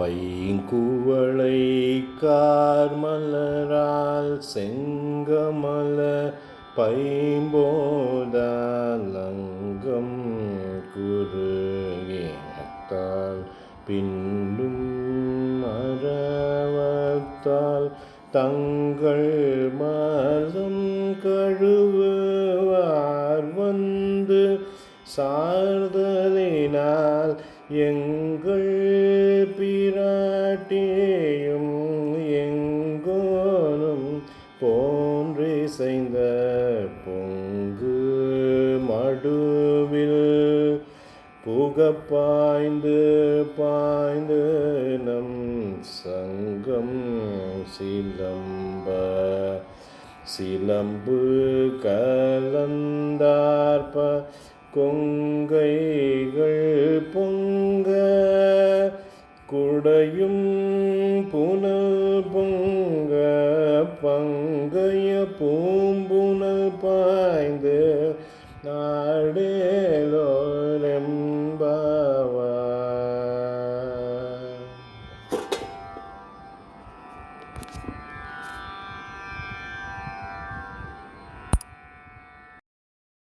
பைங்குவளை கார்மலரால் செங்கமல பைம்போதலங்கம் குறுகினத்தால் பின்னும் மரவத்தால் தங்கள் மதம் கழுவுவார் வந்து சார்தலினால் எங்கள் பிராட்டியும் எங்கோனும் போன்றிசைந்த பொங்கு மடுவில் புகப்பாய்ந்து பாய்ந்து நம் சங்கம் சிலம்ப சிலம்பு கலந்தார்ப கொங்கைகள் பொங்க குடையும் புனல் பொங்க பங்கைய பூம்புனல் பாய்ந்து நாடேலோ